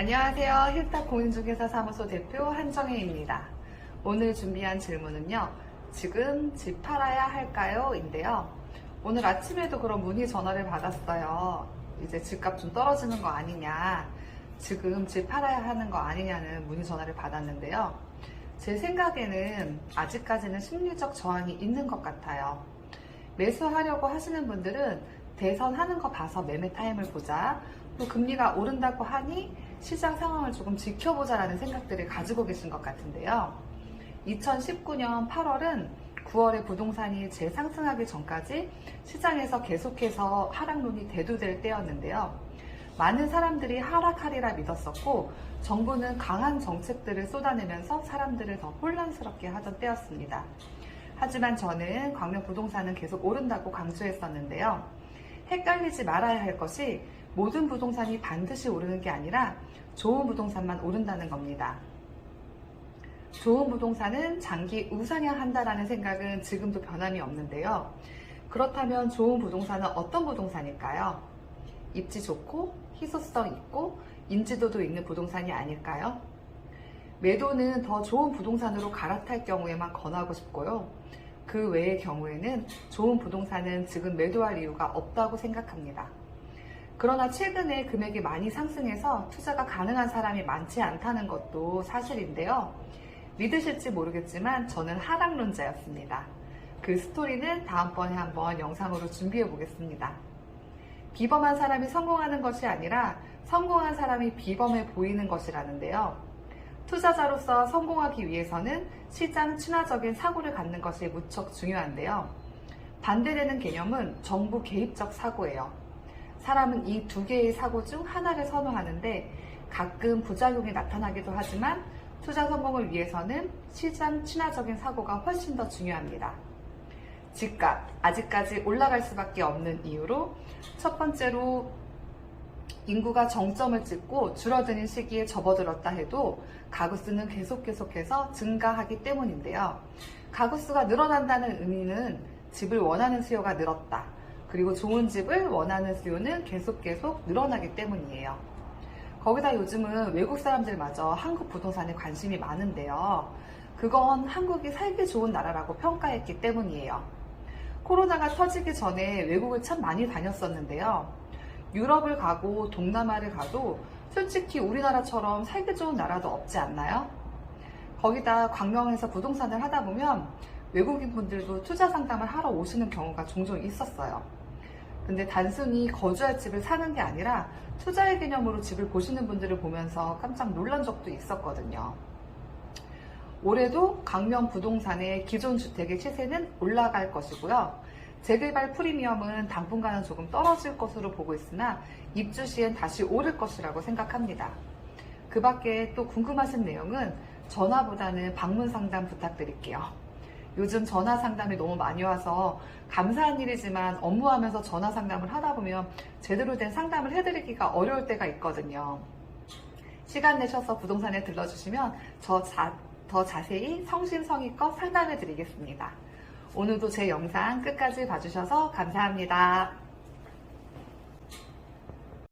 안녕하세요. 힐탁 공인중개사 사무소 대표 한정혜입니다. 오늘 준비한 질문은요. 지금 집 팔아야 할까요? 인데요. 오늘 아침에도 그런 문의 전화를 받았어요. 이제 집값 좀 떨어지는 거 아니냐. 지금 집 팔아야 하는 거 아니냐는 문의 전화를 받았는데요. 제 생각에는 아직까지는 심리적 저항이 있는 것 같아요. 매수하려고 하시는 분들은 대선 하는 거 봐서 매매 타임을 보자. 또 금리가 오른다고 하니 시장 상황을 조금 지켜보자라는 생각들을 가지고 계신 것 같은데요. 2019년 8월은 9월에 부동산이 재상승하기 전까지 시장에서 계속해서 하락론이 대두될 때였는데요. 많은 사람들이 하락하리라 믿었었고 정부는 강한 정책들을 쏟아내면서 사람들을 더 혼란스럽게 하던 때였습니다. 하지만 저는 광명 부동산은 계속 오른다고 강조했었는데요. 헷갈리지 말아야 할 것이 모든 부동산이 반드시 오르는 게 아니라 좋은 부동산만 오른다는 겁니다. 좋은 부동산은 장기 우상향한다라는 생각은 지금도 변함이 없는데요. 그렇다면 좋은 부동산은 어떤 부동산일까요? 입지 좋고 희소성 있고 인지도도 있는 부동산이 아닐까요? 매도는 더 좋은 부동산으로 갈아탈 경우에만 권하고 싶고요. 그 외의 경우에는 좋은 부동산은 지금 매도할 이유가 없다고 생각합니다. 그러나 최근에 금액이 많이 상승해서 투자가 가능한 사람이 많지 않다는 것도 사실인데요. 믿으실지 모르겠지만 저는 하락론자였습니다. 그 스토리는 다음번에 한번 영상으로 준비해 보겠습니다. 비범한 사람이 성공하는 것이 아니라 성공한 사람이 비범해 보이는 것이라는데요. 투자자로서 성공하기 위해서는 시장 친화적인 사고를 갖는 것이 무척 중요한데요. 반대되는 개념은 정부 개입적 사고예요. 사람은 이 두 개의 사고 중 하나를 선호하는데 가끔 부작용이 나타나기도 하지만 투자 성공을 위해서는 시장 친화적인 사고가 훨씬 더 중요합니다. 집값, 아직까지 올라갈 수밖에 없는 이유로 첫 번째로 인구가 정점을 찍고 줄어드는 시기에 접어들었다 해도 가구 수는 계속 계속해서 증가하기 때문인데요. 가구 수가 늘어난다는 의미는 집을 원하는 수요가 늘었다. 그리고 좋은 집을 원하는 수요는 계속 계속 늘어나기 때문이에요. 거기다 요즘은 외국 사람들마저 한국 부동산에 관심이 많은데요. 그건 한국이 살기 좋은 나라라고 평가했기 때문이에요. 코로나가 터지기 전에 외국을 참 많이 다녔었는데요. 유럽을 가고 동남아를 가도 솔직히 우리나라처럼 살기 좋은 나라도 없지 않나요? 거기다 광명에서 부동산을 하다 보면 외국인 분들도 투자 상담을 하러 오시는 경우가 종종 있었어요. 근데 단순히 거주할 집을 사는 게 아니라 투자의 개념으로 집을 보시는 분들을 보면서 깜짝 놀란 적도 있었거든요. 올해도 강명 부동산의 기존 주택의 시세는 올라갈 것이고요. 재개발 프리미엄은 당분간은 조금 떨어질 것으로 보고 있으나 입주 시엔 다시 오를 것이라고 생각합니다. 그 밖에 또 궁금하신 내용은 전화보다는 방문 상담 부탁드릴게요. 요즘 전화 상담이 너무 많이 와서 감사한 일이지만 업무하면서 전화 상담을 하다 보면 제대로 된 상담을 해드리기가 어려울 때가 있거든요. 시간 내셔서 부동산에 들러주시면 저 자, 더 자세히 성심성의껏 상담해 드리겠습니다. 오늘도 제 영상 끝까지 봐주셔서 감사합니다.